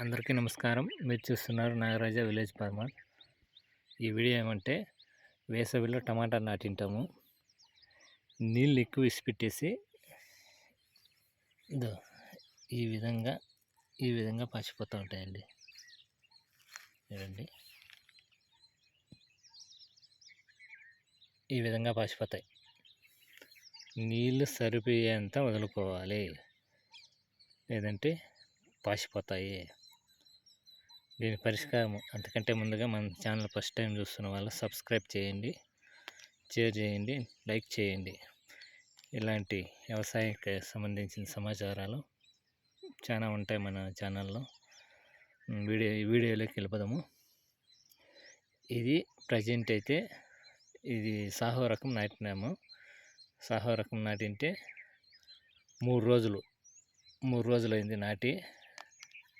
అందరికీ నమస్కారం. మీరు చూస్తున్నారు నాగరాజ విలేజ్ ఫార్మర్ ఈ వీడియో ఏమంటే వేసవిలో టమాటా నాటింటాము. నీళ్ళు ఎక్కువ ఇసిపెట్టేసి ఇదో ఈ విధంగా ఈ విధంగా పచ్చిపోతూ ఉంటాయండి. చూడండి. ఈ విధంగా పచ్చిపోతాయి. నీళ్ళు సరిపోయేంత వదులుకోవాలి. లేదంటే పాసిపోతాయి. దీని పరిష్కారం అంతకంటే ముందుగా మన ఛానల్ ఫస్ట్ టైం చూస్తున్న వాళ్ళు సబ్స్క్రైబ్ చేయండి షేర్ చేయండి లైక్ చేయండి. ఇలాంటి వ్యవసాయకి సంబంధించిన సమాచారాలు చాలా ఉంటాయి మన ఛానల్లో. వీడియో వీడియోలోకి వెళ్ళిపోదాము. ఇది ప్రజెంట్ అయితే ఇది సాహో రకం నాటినాము. సాహో రకం నాటింటే మూడు రోజులు మూడు రోజులు అయింది నాటి.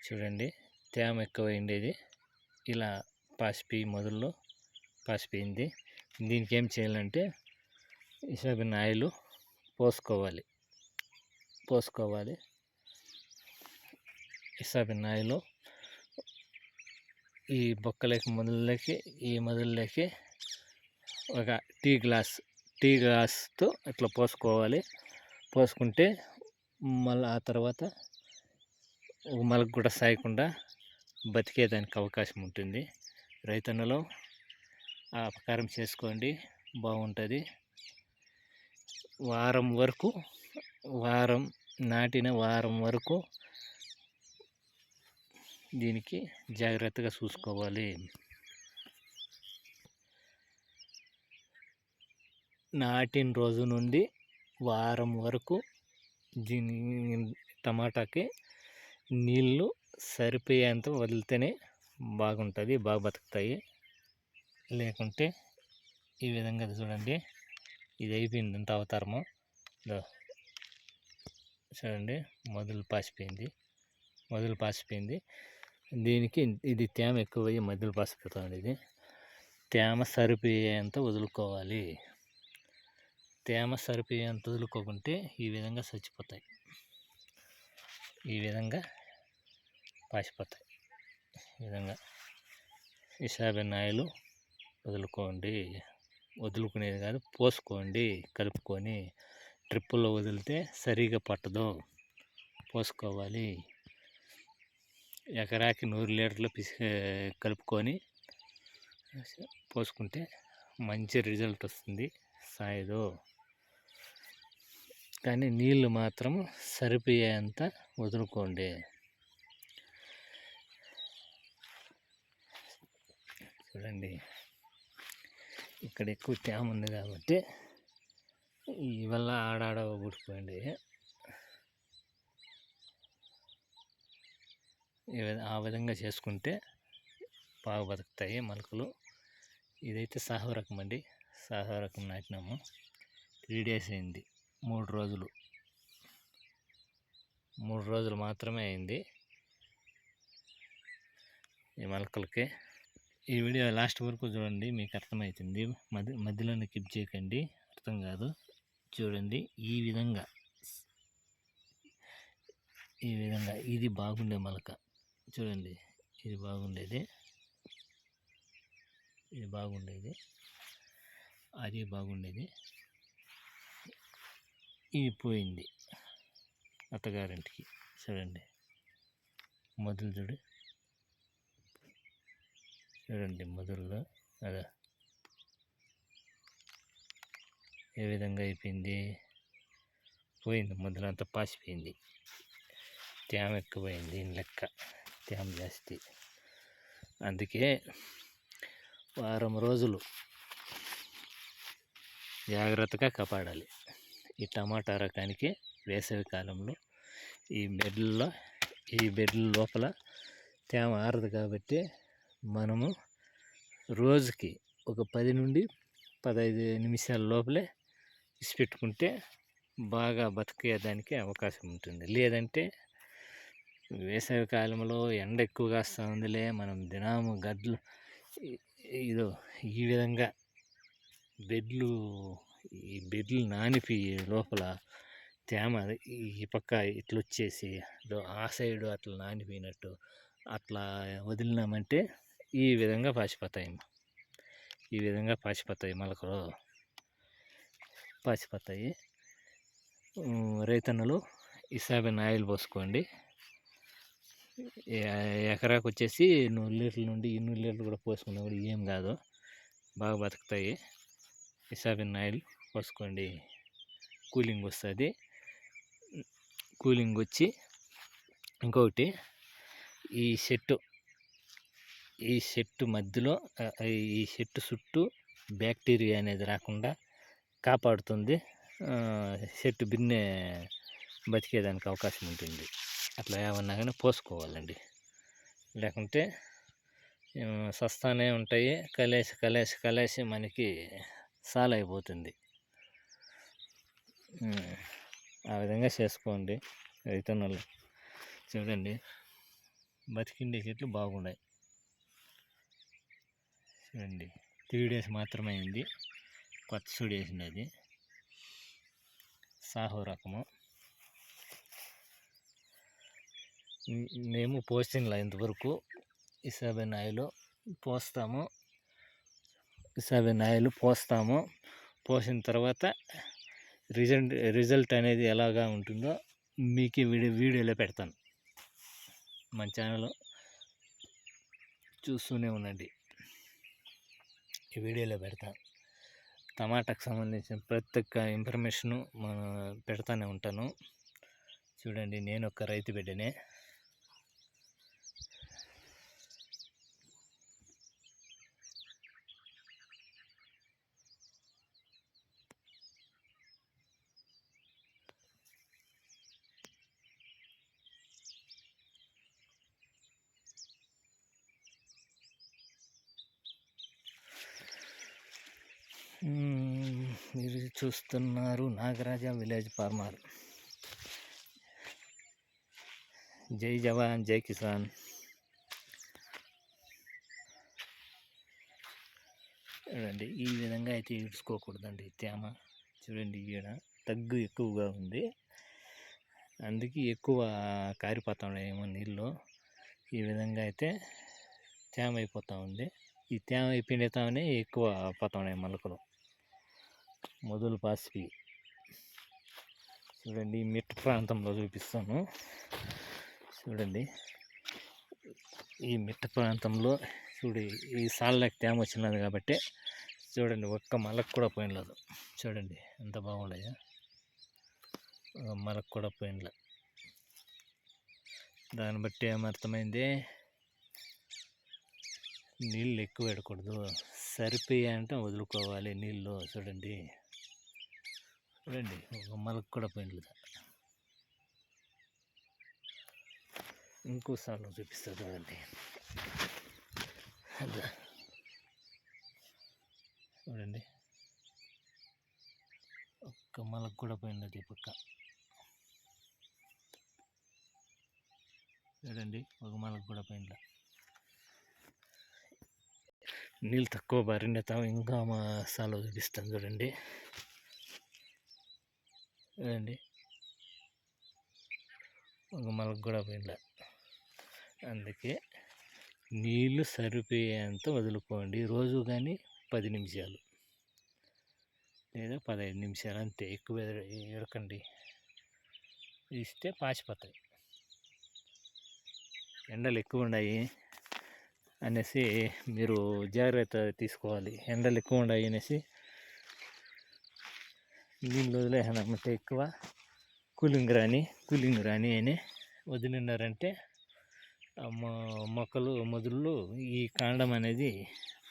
చూడండి. తేమ ఎక్కువ ఉండేది ఇలా పాసిపి మొదల్లో పాసిపోయింది దీనికి ఏం చేయాలంటే ఇసాబిన్ ఆయిల్ పోసుకోవాలి. పోసుకోవాలి. ఇసాబిన్ ఆయిల్ ఈ బొక్కలకి మొదలకి ఈ మొదలకి ఒక టీ గ్లాస్ టీ గ్లాస్తో ఇట్లా పోసుకోవాలి. పోసుకుంటే మళ్ళీ ఆ తర్వాత మలకు కూడా సాయకుండా బతికేదానికి అవకాశం ఉంటుంది. రైతన్నలో ఆ చేసుకోండి బాగుంటుంది. వారం వరకు వారం నాటిన వారం వరకు దీనికి జాగ్రత్తగా చూసుకోవాలి. నాటిన రోజు నుండి వారం వరకు దీని టమాటాకి నీళ్ళు సరిపోయేంత వదిలితేనే బాగుంటుంది బాగా బతుకుతాయి. లేకుంటే ఈ విధంగా చూడండి ఇది అయిపోయింది ఇంత అవతారము. చూడండి మొదలు పాసిపోయింది మొదలు పాసిపోయింది. దీనికి ఇది తేమ ఎక్కువయ్యి మొదలు పాసిపోతుంది ఇది. తేమ సరిపోయేంత వదులుకోవాలి. తేమ సరిపోయేంత వదులుకోకుంటే ఈ విధంగా చచ్చిపోతాయి. ఈ విధంగా పాసిపోతాయి. ఈ విధంగా ఇసాబెన్ ఆయిల్ వదులుకోండి. వదులుకునేది కాదు పోసుకోండి. కలుపుకొని ట్రిప్పుల్లో వదిలితే సరిగా పట్టదు. పోసుకోవాలి. ఎకరాకి నూరు లీటర్లు పిసి కలుపుకొని పోసుకుంటే మంచి రిజల్ట్ వస్తుంది. సాయదు. కానీ నీళ్ళు మాత్రం సరిపోయేంత వదులుకోండి. చూడండి. ఇక్కడ ఎక్కువ తేమ ఉంది కాబట్టి ఇవల్ల ఆడాడ పుట్టిపోయింది ఆ విధంగా చేసుకుంటే బాగా బతుకుతాయి మొలకలు. ఇదైతే సాహో రకం అండి. సాహో రకం నాటినాము. త్రీ డేస్ అయింది. మూడు రోజులు. మూడు రోజులు మాత్రమే అయింది. ఈ మొలకలకి. ఈ వీడియో లాస్ట్ వరకు చూడండి మీకు అర్థమవుతుంది మధ్య మధ్యలోనే కిప్ చేయకండి. అర్థం కాదు. చూడండి ఈ విధంగా. ఈ విధంగా. ఇది బాగుండే మొలక. చూడండి ఇది బాగుండేది. ఇది బాగుండేది. అది బాగుండేది. ఇది పోయింది. అత్తగారింటికి. చూడండి. మొదలు చూడు. చూడండి మొదల్లో అదా. ఏ విధంగా అయిపోయింది? పోయింది మొదలంతా పాసిపోయింది. తేమ ఎక్కువైంది లెక్క. తేమ జాస్తి. అందుకే వారం రోజులు జాగ్రత్తగా కాపాడాలి. ఈ టమాటా రకానికి వేసవి కాలంలో ఈ బెడ్లలో ఈ బెడ్ల లోపల తేమ ఆరదు కాబట్టి మనము రోజుకి ఒక పది నుండి పదహైదు నిమిషాల లోపలే ఇసిపెట్టుకుంటే బాగా బతికేదానికి అవకాశం ఉంటుంది. లేదంటే వేసవి కాలంలో ఎండ ఎక్కువగా కాస్తూ ఉందిలే మనం దినము గడ్లు ఇదో ఈ విధంగా బెడ్లు ఈ బెడ్లు నానిపోయి లోపల తేమ ఈ పక్క ఇట్లా వచ్చేసి ఆ సైడు అట్లా నానిపోయినట్టు అట్లా వదిలినామంటే ఈ విధంగా పాచిపోతాయి ఈ విధంగా పాచిపోతాయి మొలకలు. పాచిపోతాయి ఉమ్, రైతన్నలు ఇసాబిన్ ఆయిల్ పోసుకోండి. ఎకరాకు వచ్చేసి నూరు లీటర్ల నుండి ఇన్ని లీటర్లు కూడా పోసుకున్నా కూడా ఏం కాదు. బాగా బతుకుతాయి. ఇసాబిన్ ఆయిల్ పోసుకోండి. కూలింగ్ వస్తుంది. కూలింగ్ వచ్చి ఇంకొకటి ఈ చెట్టు ఈ చెట్టు మధ్యలో ఈ చెట్టు చుట్టూ బ్యాక్టీరియా అనేది రాకుండా కాపాడుతుంది. చెట్టు బిన్నే బతికేదానికి అవకాశం ఉంటుంది. అట్లా ఏమన్నా కానీ పోసుకోవాలండి. లేకుంటే సస్తానే ఉంటాయి. కలేసి కలేసి కలేసి మనకి సాలైపోతుంది. అయిపోతుంది ఆ విధంగా చేసుకోండి. రైతన్నలు. చూడండి. బతికిండే చెట్లు బాగున్నాయి. రండి త్రీ డేస్ మాత్రమే అయింది. కొత్త సుడి వేసినది సాహో రకము. మేము పోసినలా ఇంతవరకు ఇసాబెన్ ఆయిల్ పోస్తాము. ఇసాబెన్ ఆయిల్ పోస్తాము. పోసిన తర్వాత రిజల్ట్ రిజల్ట్ అనేది ఎలాగా ఉంటుందో మీకు వీడియో వీడియోలో పెడతాను. మన ఛానల్ చూస్తూనే ఉండండి. ఈ వీడియోలో పెడతాను టమాటాకు సంబంధించిన ప్రతి ఒక్క ఇన్ఫర్మేషను మన పెడతానే ఉంటాను. చూడండి నేను ఒక రైతు బిడ్డనే. మీరు చూస్తున్నారు నాగరాజ విలేజ్ ఫార్మర్. జై జవాన్ జై కిసాన్. చూడండి ఈ విధంగా అయితే ఈడ్చుకోకూడదండి తేమ. చూడండి ఈడ తగ్గు ఎక్కువగా ఉంది. అందుకే ఎక్కువ కారిపోతాం ఏమో నీళ్ళు. ఈ విధంగా అయితే తేమ అయిపోతూ ఉంది. ఈ తేమ అయిపోయినతానే ఎక్కువ పోతున్నాయి మొలకలు. మొదలు పాసిపి. చూడండి ఈ మిట్ట ప్రాంతంలో చూపిస్తాను. చూడండి ఈ మిట్ట ప్రాంతంలో చూడు ఈ సాళ్ళకి తేమ వచ్చినది కాబట్టి చూడండి ఒక్క మలకు కూడా పోయినలేదు చూడండి ఎంత బాగున్నాయో ఒక మలకు కూడా పోయినలే దాన్ని బట్టి ఏమర్థమైంది? నీళ్ళు ఎక్కువ పెడకూడదు సరిపోయాయంటే వదులుకోవాలి నీళ్ళు చూడండి. చూడండి ఒక మలకు కూడా పోయినలేదు ఇంకోసార్లు చూపిస్తా చూడండి. అదా. చూడండి. ఒక్క మలకు కూడా పోయినది పక్క? చూడండి ఒక మలకు కూడా పోయిందా నీళ్ళు తక్కువ బారిన ఇంకా మా సాలో చూపిస్తాను చూడండి. చూడండి ఒక మలకు కూడా పోయింది? అందుకే నీళ్ళు సరిపోయేంత వదులుకోండి. రోజు కానీ పది నిమిషాలు లేదా పదహైదు నిమిషాలు అంతే. ఎక్కువ ఎడకండి ఇస్తే పాచిపోతాయి. ఎండలు ఎక్కువ ఉన్నాయి. అనేసి మీరు జాగ్రత్త తీసుకోవాలి. ఎండలు ఎక్కువ ఉన్నాయి అనేసి. నీళ్ళు వదిలేసానమాట ఎక్కువ. కూలింగ్ రాని కూలింగ్ రాని అని వదిలినారంటే మొక్కలు మొదలు ఈ కాండం అనేది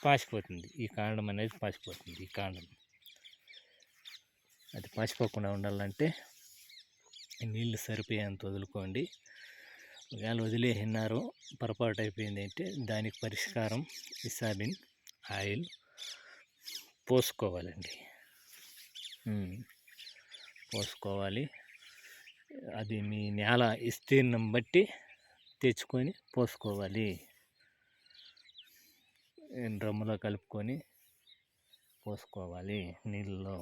పాసిపోతుంది. ఈ కాండం అనేది పాసిపోతుంది. ఈ కాండం. అది పాసిపోకుండా ఉండాలంటే నీళ్ళు సరిపోయేంత వదులుకోండి. ఒకవేళ వదిలేసినారు పొరపాటు అయిపోయింది అంటే దానికి పరిష్కారం ఇసాబిన్ ఆయిల్ పోసుకోవాలండి. పోసుకోవాలి. అది మీ నేల విస్తీర్ణం బట్టి తెచ్చుకొని పోసుకోవాలి. డ్రమ్ములో కలుపుకొని పోసుకోవాలి నీళ్ళలో.